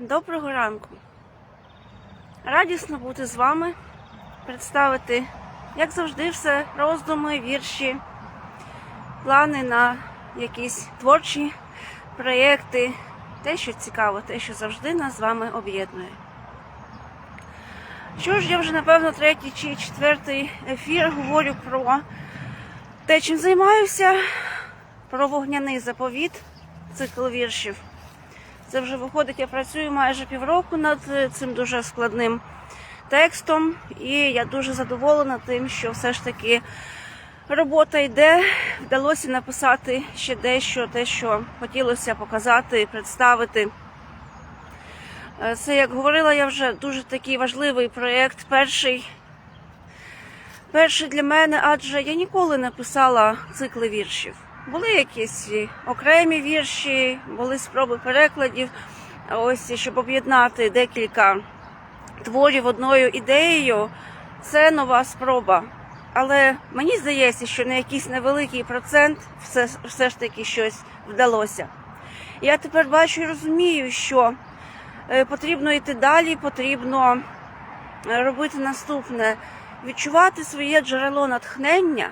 Доброго ранку. Радісно бути з вами, представити, як завжди, все роздуми, вірші, плани на якісь творчі проєкти, те, що цікаво, те, що завжди нас з вами об'єднує. Що ж, я вже, напевно, третій чи четвертий ефір говорю про те, чим займаюся, про вогняний заповіт, цикл віршів. Це вже виходить, я працюю майже півроку над е, цим дуже складним текстом, і я дуже задоволена тим, що все ж таки робота йде. Вдалося написати ще дещо, те, що хотілося показати, представити. Е, Це, як говорила я вже, дуже такий важливий проєкт, перший. Перший для мене, адже я ніколи не писала цикли віршів. Були якісь окремі вірші, були спроби перекладів, ось щоб об'єднати декілька творів одною ідеєю. Це нова спроба. Але мені здається, що на якийсь невеликий процент все, все ж таки щось вдалося. Я тепер бачу і розумію, що е, потрібно йти далі, потрібно робити наступне: відчувати своє джерело натхнення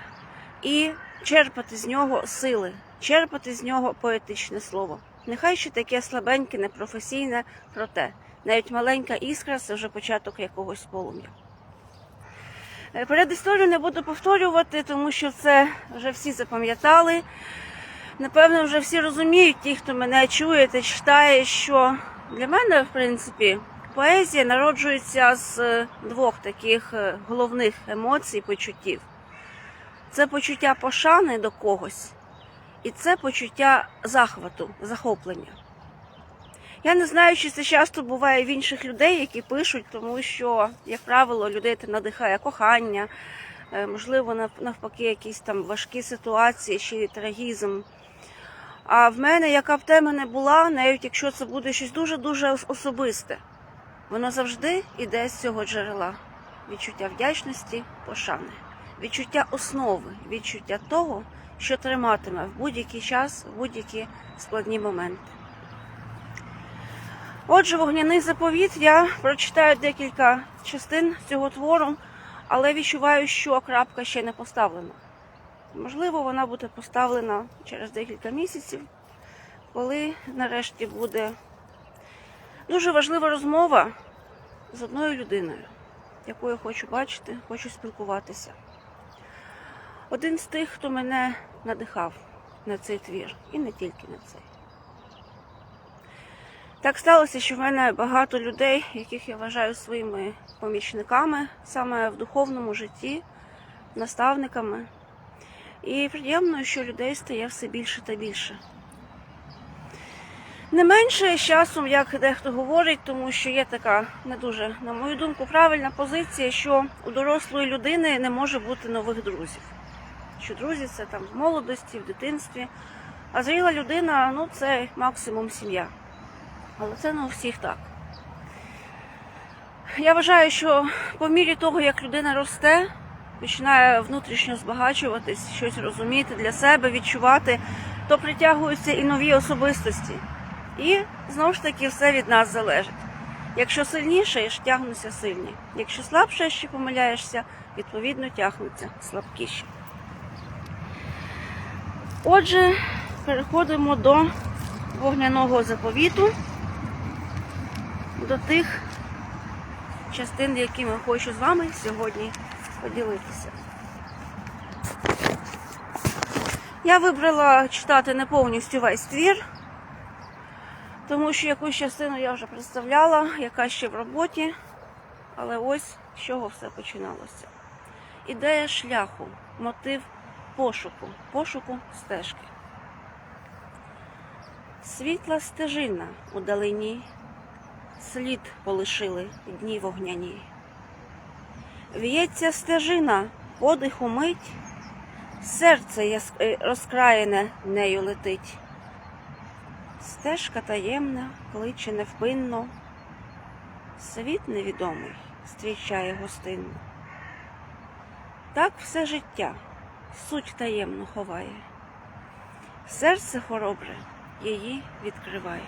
і черпати з нього сили, черпати з нього поетичне слово. Нехай ще таке слабеньке, непрофесійне, проте навіть маленька іскра це вже початок якогось полум'я. Е, Перед історію не буду повторювати, тому що це вже всі запам'ятали. Напевно, вже всі розуміють, ті, хто мене чує та читає, що для мене, в принципі, поезія народжується з е, двох таких е, головних емоцій, почуттів. Це почуття пошани до когось, і це почуття захвату, захоплення. Я не знаю, чи це часто буває в інших людей, які пишуть, тому що, як правило, людей це надихає кохання, е, можливо, навпаки, якісь там важкі ситуації чи трагізм. А в мене, яка б тема не була, навіть якщо це буде щось дуже-дуже особисте, воно завжди йде з цього джерела. Відчуття вдячності, пошани, відчуття основи, відчуття того, що триматиме в будь-який час, в будь-які складні моменти. Отже, вогняний заповіт. Я прочитаю декілька частин цього твору, але відчуваю, що крапка ще не поставлена. Можливо, вона буде поставлена через декілька місяців, коли нарешті буде дуже важлива розмова з одною людиною, яку я хочу бачити, хочу спілкуватися. Один з тих, хто мене надихав на цей твір, і не тільки на цей. Так сталося, що в мене багато людей, яких я вважаю своїми помічниками саме в духовному житті, наставниками. І приємно, що людей стає все більше та більше. Не менше з часом, як дехто говорить, тому що є така не дуже, на мою думку, правильна позиція, що у дорослої людини не може бути нових друзів. Що друзі це там в молодості, в дитинстві, а зріла людина ну це максимум сім'я. Але це не у всіх так. Я вважаю, що по мірі того, як людина росте, починає внутрішньо збагачуватись, щось розуміти для себе, відчувати, то притягуються і нові особистості. І знову ж таки все від нас залежить. Якщо сильнішаєш, тягнуться сильні. Якщо слабше ще помиляєшся, відповідно тягнуться слабкіші. Отже, переходимо до вогняного заповіту до тих частин, якими хочу з вами сьогодні поділитися. Я вибрала читати не повністю весь твір, тому що якусь частину я вже представляла, яка ще в роботі, але ось з чого все починалося. Ідея шляху, мотив пошуку, пошуку стежки. Світла стежина у далині слід полишили дні вогняні. В'ється стежина, подиху мить, серце е, розкраєне нею летить. Стежка таємна, кличе невпинно, світ невідомий зустрічає гостинно. Так все життя суть таємно ховає, серце хоробре її відкриває.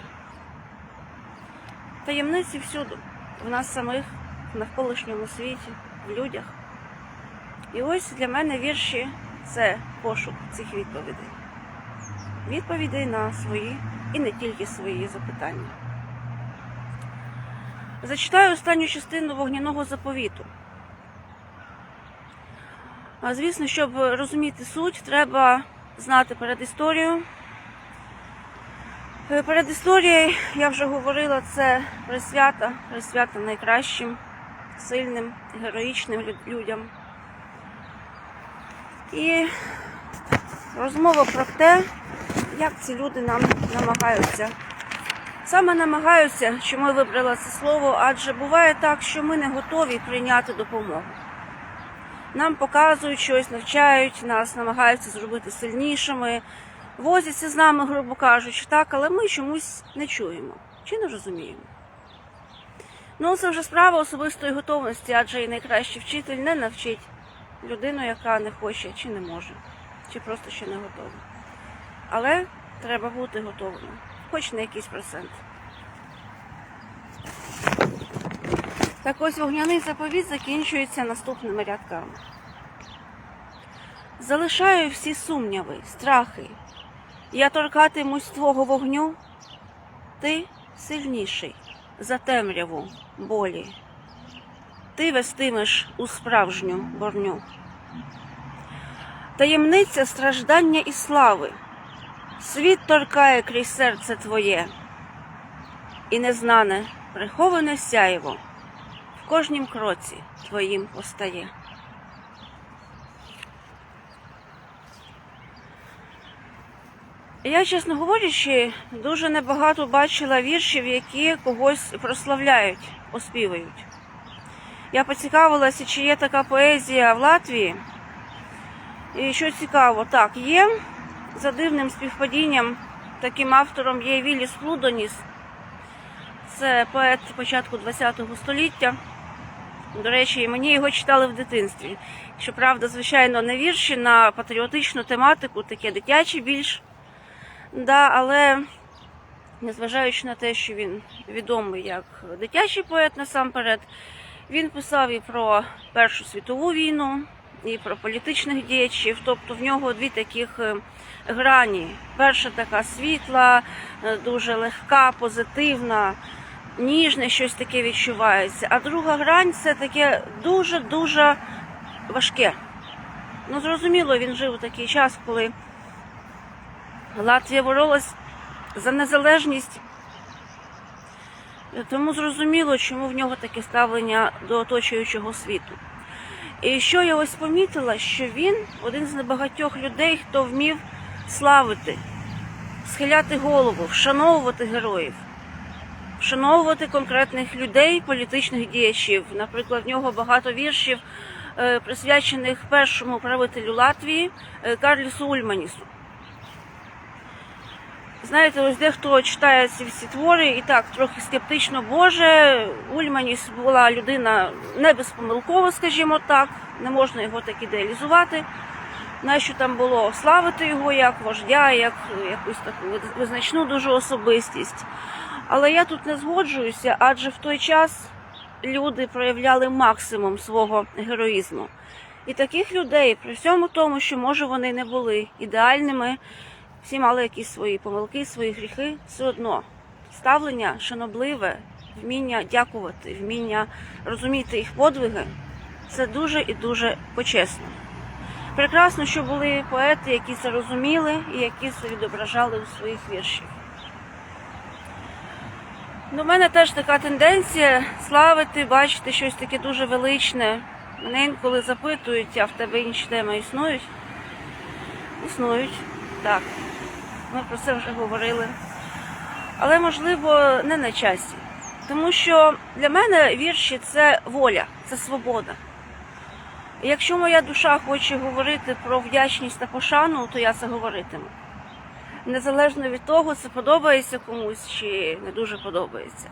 таємниці всюди, в нас самих, в навколишньому світі, в людях. І ось для мене вірші це пошук цих відповідей. Відповідей на свої і не тільки свої запитання. Зачитаю останню частину вогняного заповіту. Звісно, щоб розуміти суть, треба знати передісторію. Е, Перед історією, я вже говорила, це присвята, присвята найкращим, сильним, героїчним людям. І розмова про те, як ці люди нам намагаються. Саме намагаються, чому я вибрала це слово, адже буває так, що ми не готові прийняти допомогу. Нам показують щось, навчають, нас намагаються зробити сильнішими, возяться з нами, грубо кажучи, так, але ми чомусь не чуємо чи не розуміємо. Ну, це вже справа особистої готовності, адже і найкращий вчитель не навчить людину, яка не хоче чи не може, чи просто ще не готова. Але треба бути готовим, хоч на якийсь процент. Так ось вогняний заповіт закінчується наступними рядками. Залишаю всі сумніви, страхи. Я торкатимусь твого вогню. Ти сильніший за темряву болі. Ти вестимеш у справжню борню. Таємниця страждання і слави. Світ торкає крізь серце твоє, і незнане, приховане сяєво кожнім кроці твоїм постає. Я, чесно говорячи, дуже небагато бачила віршів, які когось прославляють, оспівують. Я поцікавилася, чи є така поезія в Латвії. І що цікаво, так, є за дивним співпадінням, таким автором є Віліс Флудоніс. Це поет початку ХХ століття. До речі, мені його читали в дитинстві. Щоправда, звичайно, не вірші на патріотичну тематику, таке дитячі більш. Да, але незважаючи на те, що він відомий як дитячий поет насамперед, він писав і про Першу світову війну, і про політичних діячів. Тобто в нього дві таких е, грані. Перша така світла, е, дуже легка, позитивна, ніжне щось таке відчувається. А друга грань це таке дуже-дуже важке. Ну, зрозуміло, він жив у такий час, коли Латвія боролась за незалежність. Тому зрозуміло, чому в нього таке ставлення до оточуючого світу. І що я ось помітила, що він один з небагатьох людей, хто вмів славити, схиляти голову, вшановувати героїв, вшановувати конкретних людей, політичних діячів. Наприклад, в нього багато віршів, е, присвячених першому правителю Латвії е, Карлісу Ульманісу. Знаєте, ось дехто читає ці всі твори і так трохи скептично, Боже, Ульманіс була людина не безпомилкова, скажімо так, не можна його так ідеалізувати. Нащо там було славити його як вождя, як якусь таку визначну дуже особистість. Але я тут не згоджуюся, адже в той час люди проявляли максимум свого героїзму. І таких людей, при всьому тому, що може вони не були ідеальними, всі мали якісь свої помилки, свої гріхи, все одно ставлення шанобливе, вміння дякувати, вміння розуміти їх подвиги це дуже і дуже почесно. Прекрасно, що були поети, які це розуміли і які це відображали у своїх віршах. До мене теж така тенденція славити, бачити щось таке дуже величне. Мене інколи запитують, а в тебе інші теми існують? Існують, так. Ми про це вже говорили. Але, можливо, не на часі. Тому що для мене вірші це воля, це свобода. Якщо моя душа хоче говорити про вдячність та пошану, то я це говоритиму. Незалежно від того, це подобається комусь чи не дуже подобається.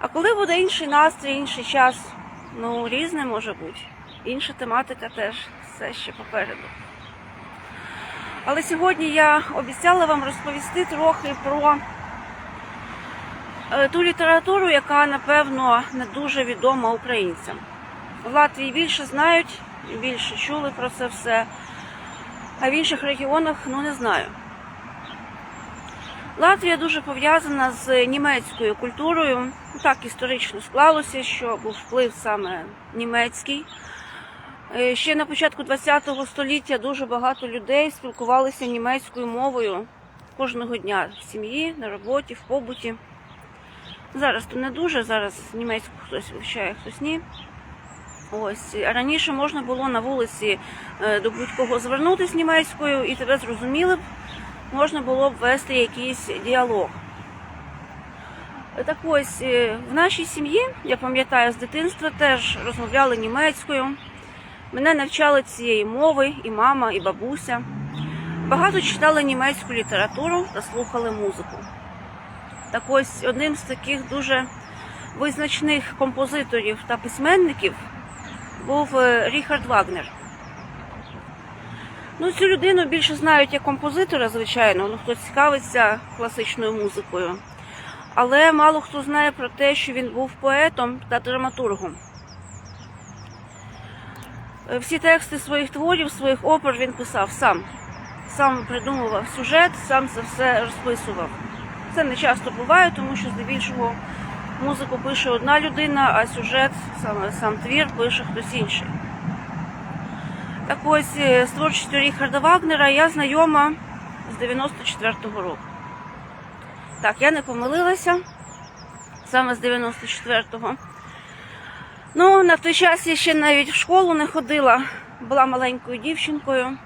А коли буде інший настрій, інший час, ну різне може бути. Інша тематика теж все ще попереду. Але сьогодні я обіцяла вам розповісти трохи про е, ту літературу, яка, напевно, не дуже відома українцям. В Латвії більше знають, більше чули про це все, а в інших регіонах ну не знаю. Латвія дуже пов'язана з німецькою культурою. Так історично склалося, що був вплив саме німецький. Е, Ще на початку ХХ століття дуже багато людей спілкувалися німецькою мовою кожного дня в сім'ї, на роботі, в побуті. Зараз то не дуже, зараз німецьку хтось вивчає, хтось ні. Ось раніше можна було на вулиці е, до будь-кого звернутися німецькою і тебе зрозуміли б, можна було б вести якийсь діалог. Так ось е, в нашій сім'ї, я пам'ятаю, з дитинства теж розмовляли німецькою. Мене навчали цієї мови і мама, і бабуся. Багато читали німецьку літературу та слухали музику. Так ось одним з таких дуже визначних композиторів та письменників був е, Ріхард Вагнер. Ну, цю людину більше знають як композитора, звичайно, ну хто цікавиться класичною музикою. Але мало хто знає про те, що він був поетом та драматургом. Е, Всі тексти своїх творів, своїх опер він писав сам. Сам придумував сюжет, сам це все розписував. Це не часто буває, тому що здебільшого музику пише одна людина, а сюжет, саме сам твір, пише хтось інший. Так ось е, з творчістю Ріхарда Вагнера я знайома з 94-го року. Так, я не помилилася саме з 94-го. Ну, на той час я ще навіть в школу не ходила, була маленькою дівчинкою.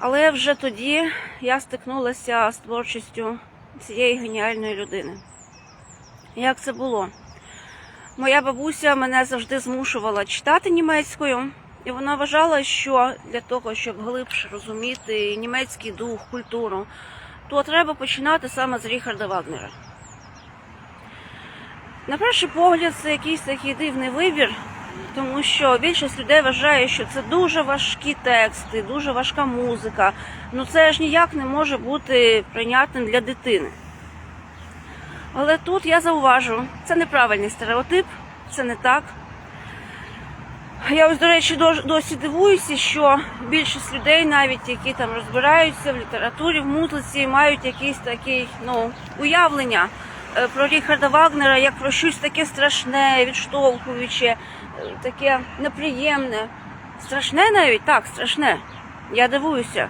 Але вже тоді я стикнулася з творчістю цієї геніальної людини. Як це було? Моя бабуся мене завжди змушувала читати німецькою, і вона вважала, що для того, щоб глибше розуміти німецький дух, культуру, то треба починати саме з Ріхарда Вагнера. На перший погляд, це якийсь такий дивний вибір, тому що більшість людей вважає, що це дуже важкі тексти, дуже важка музика. Ну це ж ніяк не може бути прийнятним для дитини. Але тут я зауважу, це неправильний стереотип, це не так. Я ось, до речі, досі дивуюся, що більшість людей, навіть які там розбираються в літературі, в музиці, мають якісь такі ну, уявлення е, про Ріхарда Вагнера як про щось таке страшне, відштовхуюче, е, таке неприємне. Страшне навіть так, страшне. Я дивуюся.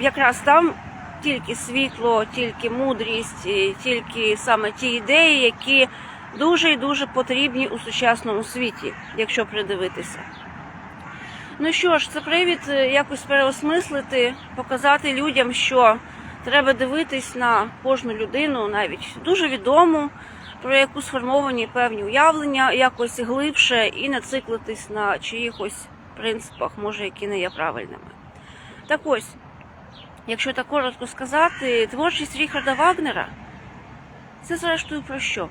Якраз там тільки світло, тільки мудрість, тільки саме ті ідеї, які дуже і дуже потрібні у сучасному світі, якщо придивитися. Ну що ж, це привід е, якось переосмислити, показати людям, що треба дивитись на кожну людину, навіть дуже відому, про яку сформовані певні уявлення, якось глибше і не циклитись на чиїхось принципах, може, які не є правильними. Так ось, якщо так коротко сказати, творчість Ріхарда Вагнера це зрештою про що?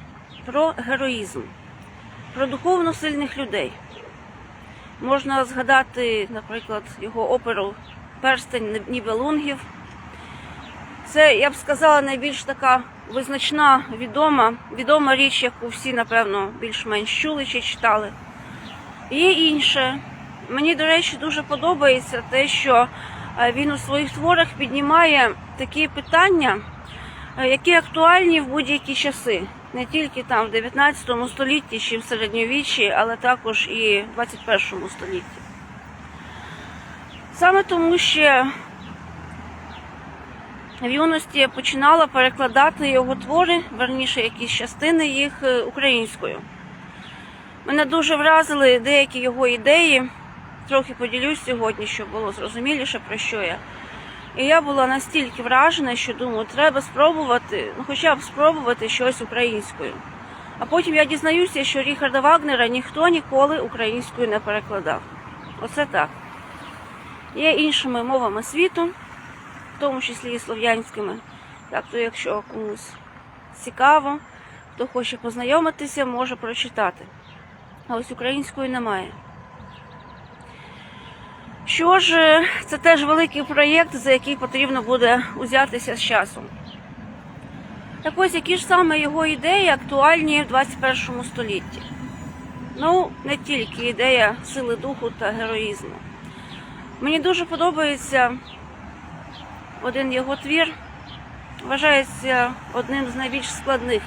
Про героїзм, про духовно сильних людей. Можна згадати, наприклад, його оперу Перстень Нібелунгів. Це, я б сказала, найбільш така визначна, відома, відома річ, яку всі, напевно, більш-менш чули чи читали. Є інше. Мені, до речі, дуже подобається те, що е, він у своїх творах піднімає такі питання, е, які актуальні в будь-які часи. Не тільки там в 19 столітті чи в середньовіччі, але також і в 21 столітті. Саме тому що в юності я починала перекладати його твори, верніше якісь частини їх е, українською. Мене дуже вразили деякі його ідеї. Трохи поділюсь сьогодні, щоб було зрозуміліше про що я. І я була настільки вражена, що думаю, треба спробувати, ну хоча б спробувати щось українською. А потім я дізнаюся, що Ріхарда Вагнера ніхто ніколи українською не перекладав. Оце так. Є іншими мовами світу, в тому числі і слов'янськими. Так то, якщо комусь цікаво, хто хоче познайомитися, може прочитати. А ось української немає. Що ж, це теж великий проєкт, за який потрібно буде узятися з часом. Так ось які ж саме його ідеї актуальні в 21 столітті? Ну, не тільки ідея сили духу та героїзму. Мені дуже подобається один його твір, вважається одним з найбільш складних.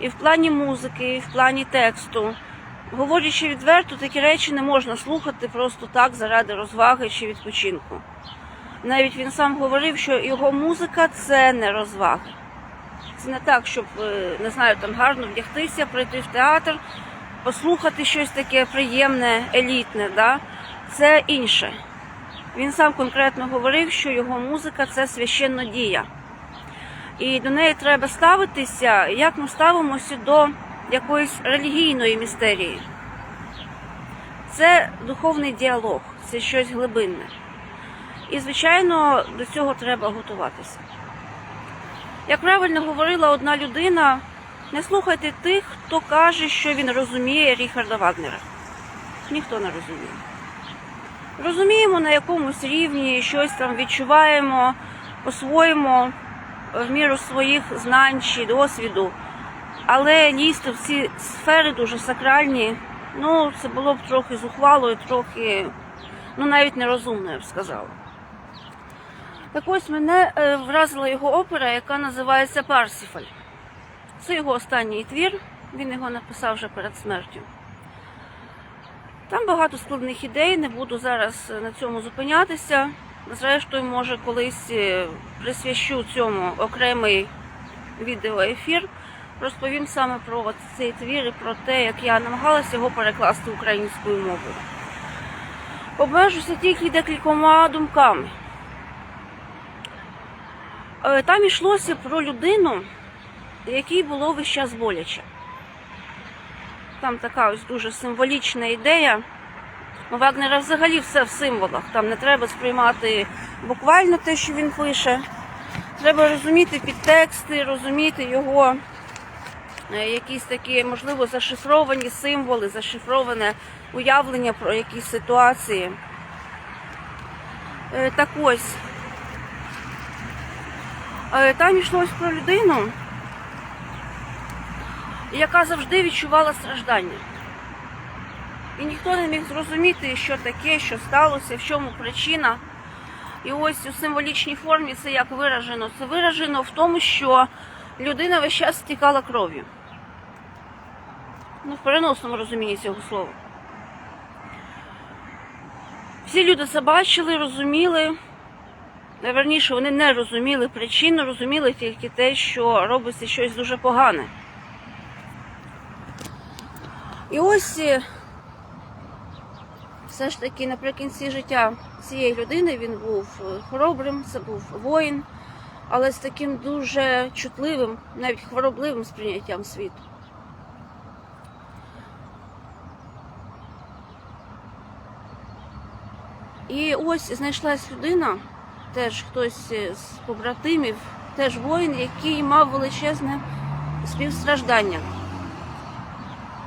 І в плані музики, і в плані тексту. Говорячи відверто, такі речі не можна слухати просто так заради розваги чи відпочинку. Навіть він сам говорив, що його музика це не розваги. Це не так, щоб е, не знаю, там гарно вдягтися, прийти в театр, послухати щось таке приємне, елітне. Да? Це інше. Він сам конкретно говорив, що його музика це священна дія. І до неї треба ставитися, як ми ставимося до якоїсь релігійної містерії. Це духовний діалог, це щось глибинне. І, звичайно, до цього треба готуватися. Як правильно говорила одна людина, не слухайте тих, хто каже, що він розуміє Ріхарда Вагнера. Ніхто не розуміє. Розуміємо на якомусь рівні, щось там відчуваємо, освоїмо в міру своїх знань чи досвіду. Але лізти в ці сфери дуже сакральні, ну, це було б трохи зухвало і трохи, ну навіть нерозумно, я б сказала. Так ось мене е, вразила його опера, яка називається Парсіфаль. Це його останній твір, він його написав вже перед смертю. Там багато складних ідей, не буду зараз на цьому зупинятися. Зрештою, може, колись е, присвящу цьому окремий відеоефір. Розповім саме про цей твір і про те, як я намагалася його перекласти українською мовою. Обмежуся тільки декількома думками. Е, Там йшлося про людину, якій було весь час боляче. Там така ось дуже символічна ідея. У Вагнера взагалі все в символах. Там не треба сприймати буквально те, що він пише. Треба розуміти підтексти, розуміти його якісь такі, можливо, зашифровані символи, зашифроване уявлення про якісь ситуації. Е, Так ось. Е, Там йшлось про людину, яка завжди відчувала страждання. І ніхто не міг зрозуміти, що таке, що сталося, в чому причина. І ось у символічній формі це як виражено. Це виражено в тому, що людина весь час стікала кров'ю. Ну, в переносному розумінні цього слова. Всі люди це бачили, розуміли. Найверніше, вони не розуміли причину, розуміли тільки те, що робиться щось дуже погане. І ось е, все ж таки наприкінці життя цієї людини він був е, хоробрим, це був воїн, але з таким дуже чутливим, навіть хворобливим сприйняттям світу. І ось знайшлась людина, теж хтось з побратимів, теж воїн, який мав величезне співстраждання.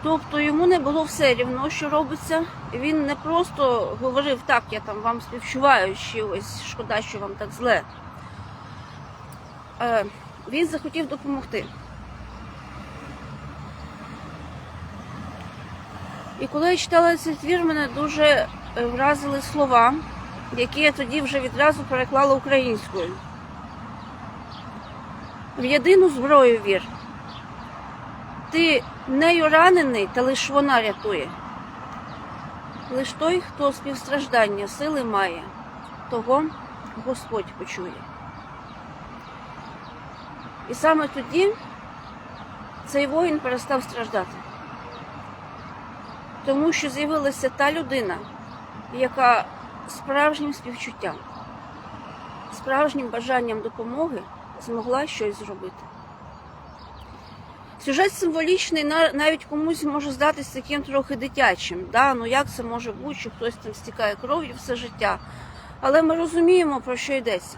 Тобто йому не було все рівно, що робиться. Він не просто говорив, так, я там вам співчуваю, чи ось шкода, що вам так зле. Е, Він захотів допомогти. І коли я читала цей твір, мене дуже вразили слова, які я тоді вже відразу переклала українською. В єдину зброю вір. Ти нею ранений, та лиш вона рятує. Лиш той, хто співстраждання сили має, того Господь почує. І саме тоді цей воїн перестав страждати. Тому що з'явилася та людина, яка справжнім співчуттям, справжнім бажанням допомоги змогла щось зробити. Сюжет символічний, навіть комусь може здатися таким трохи дитячим. Да? Ну як це може бути, що хтось там стікає кров'ю все життя. Але ми розуміємо, про що йдеться.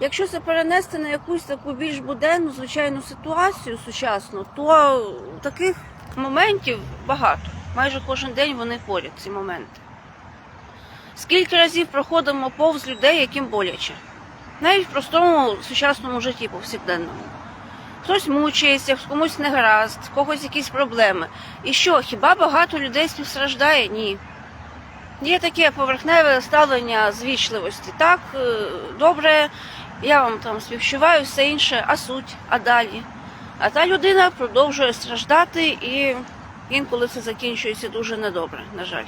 Якщо це перенести на якусь таку більш буденну, звичайну ситуацію сучасну, то таких моментів багато. Майже кожен день вони поряд, ці моменти. Скільки разів проходимо повз людей, яким боляче. навіть в простому сучасному житті повсякденному. Хтось мучається, комусь не гаразд, когось якісь проблеми. І що, хіба багато людей співстраждає? Ні. Є таке поверхневе ставлення звічливості. Так, е, добре, я вам там співчуваю, все інше, а суть, а далі. А та людина продовжує страждати, і інколи це закінчується дуже недобре, на жаль.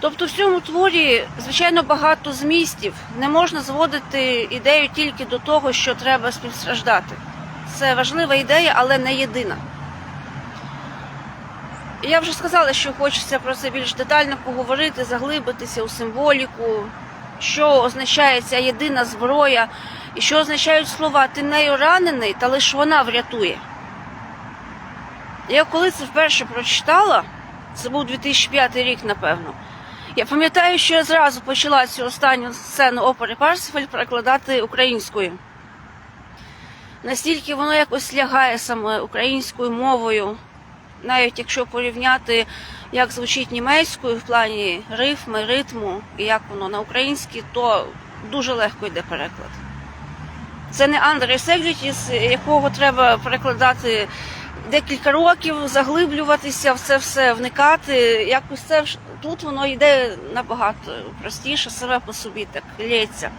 Тобто в цьому творі, звичайно, багато змістів. Не можна зводити ідею тільки до того, що треба співстраждати. Це важлива ідея, але не єдина. Я вже сказала, що хочеться про це більш детально поговорити, заглибитися у символіку, що означає ця єдина зброя, і що означають слова ти нею ранений, та лише вона врятує. Я коли це вперше прочитала, це був 2005 рік, напевно. Я пам'ятаю, що я зразу почала цю останню сцену опери Парсифаль перекладати українською. Настільки воно якось лягає саме українською мовою, навіть якщо порівняти, як звучить німецькою в плані рифми, ритму і як воно на українській, то дуже легко йде переклад. Це не Андрей Сеглітіс, якого треба перекладати декілька років, заглиблюватися в це все, вникати. Якось це тут воно йде набагато простіше, себе по собі так лється.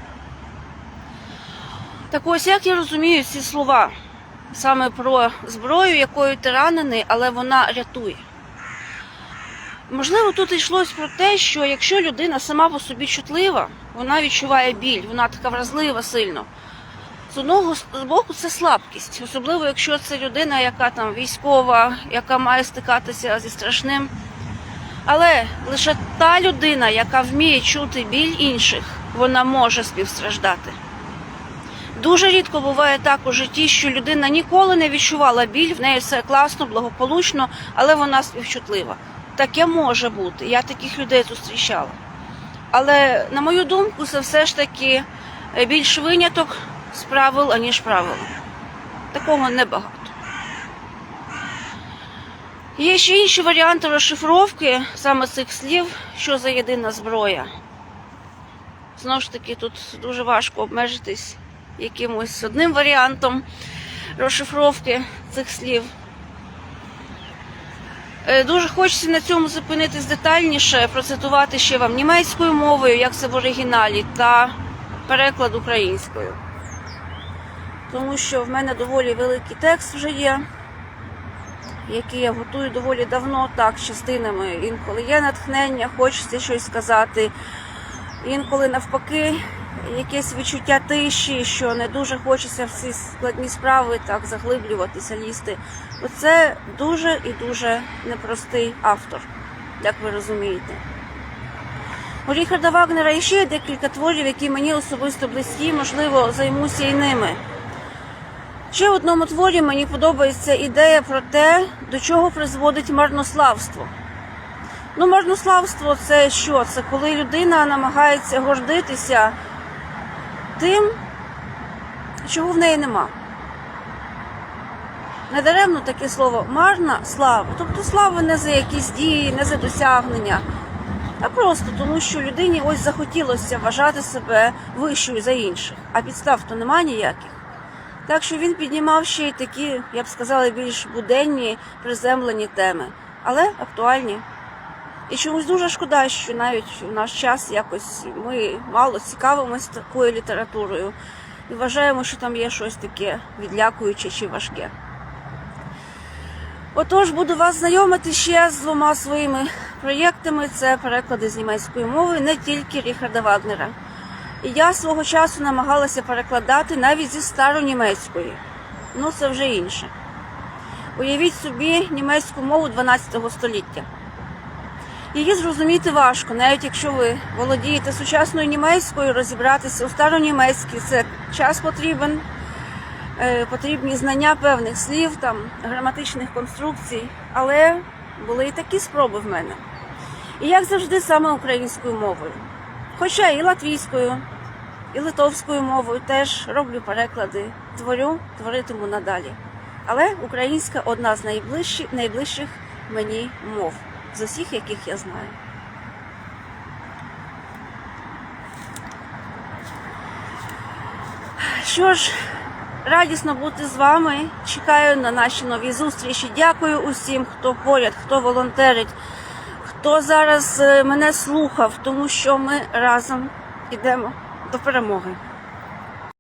Так ось як я розумію ці слова саме про зброю, якою ти ранений, але вона рятує. Можливо, тут йшлось про те, що якщо людина сама по собі чутлива, вона відчуває біль, вона така вразлива сильно. З одного з боку це слабкість, особливо якщо це людина, яка там військова, яка має стикатися зі страшним. Але лише та людина, яка вміє чути біль інших, вона може співстраждати. Дуже рідко буває так у житті, що людина ніколи не відчувала біль, в неї все класно, благополучно, але вона співчутлива. Таке може бути. Я таких людей зустрічала. Але, на мою думку, це все ж таки е, більш виняток з правил, аніж правило. Такого небагато. Є ще інші варіанти розшифровки саме цих слів, що за єдина зброя. Знову ж таки, тут дуже важко обмежитись якимось одним варіантом розшифровки цих слів. Е, Дуже хочеться на цьому зупинитись детальніше, процитувати ще вам німецькою мовою, як це в оригіналі, та переклад українською. Тому що в мене доволі великий текст вже є, який я готую доволі давно, так, частинами. Інколи є натхнення, хочеться щось сказати. Інколи навпаки, якесь відчуття тиші, що не дуже хочеться в ці складні справи так заглиблюватися, лізти. Оце дуже і дуже непростий автор, як ви розумієте. У Ріхарда Вагнера є ще декілька творів, які мені особисто близькі, можливо, займуся і ними. Ще в одному творі мені подобається ідея про те, до чого призводить марнославство. Ну, марнославство це що? Це коли людина намагається гордитися тим, чого в неї нема. Недаремно таке слово марна слава. Тобто слава не за якісь дії, не за досягнення, а просто тому, що людині ось захотілося вважати себе вищою за інших, а підстав то нема ніяких. Так що він піднімав ще й такі, я б сказала, більш буденні, приземлені теми, але актуальні. І чомусь дуже шкода, що навіть у наш час якось ми мало цікавимось такою літературою і вважаємо, що там є щось таке відлякуюче чи важке. Отож, буду вас знайомити ще з двома своїми проєктами. Це переклади з німецької мови, не тільки Ріхарда Вагнера. І я свого часу намагалася перекладати навіть зі старонімецької. Ну, це вже інше. Уявіть собі німецьку мову 12 століття. Її зрозуміти важко, навіть якщо ви володієте сучасною німецькою, розібратися у старонімецькій, це час потрібен, е, потрібні знання певних слів, там, граматичних конструкцій. Але були і такі спроби в мене. І як завжди, саме українською мовою. Хоча і латвійською, і литовською мовою теж роблю переклади, творю, творитиму надалі. Але українська одна з найближчих, найближчих мені мов, з усіх, яких я знаю. Що ж, радісно бути з вами. Чекаю на наші нові зустрічі. Дякую усім, хто поряд, хто волонтерить, хто зараз е, мене слухав, тому що ми разом йдемо до перемоги.